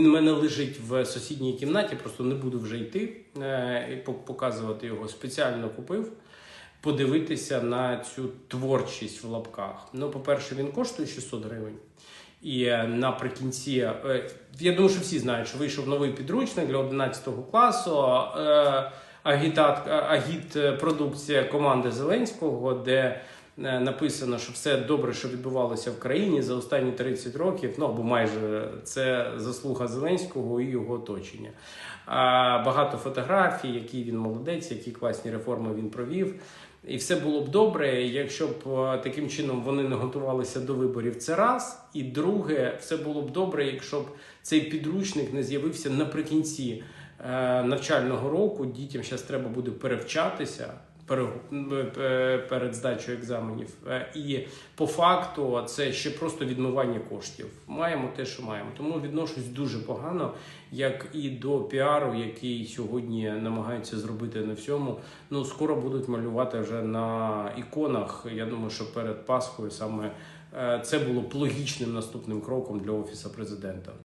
Він в мене лежить в сусідній кімнаті, просто не буду вже йти е, і показувати його. Спеціально купив подивитися на цю творчість в лапках. Ну, по-перше, він коштує 600 гривень. І е, наприкінці, е, я думаю, що всі знають, що вийшов новий підручник для 11 класу. Агітат, агіт продукція команди Зеленського, де написано, що все добре, що відбувалося в країні за останні 30 років. Ну або майже це заслуга Зеленського і його оточення. Багато фотографій, які він молодець, які класні реформи він провів. І все було б добре, якщо б е, таким чином вони не готувалися до виборів. Це раз. І друге, все було б добре, якщо б цей підручник не з'явився наприкінці е, навчального року. Дітям зараз треба буде перевчатися пере- е, перед здачею екзаменів. Е, І по факту це ще просто відмивання коштів. Маємо те, що маємо. Тому відношусь дуже погано, як і до піару, який сьогодні намагаються зробити на всьому. Ну скоро будуть малювати вже на іконах. Я думаю, що перед Пасхою саме е, це було б логічним наступним кроком для офісу президента.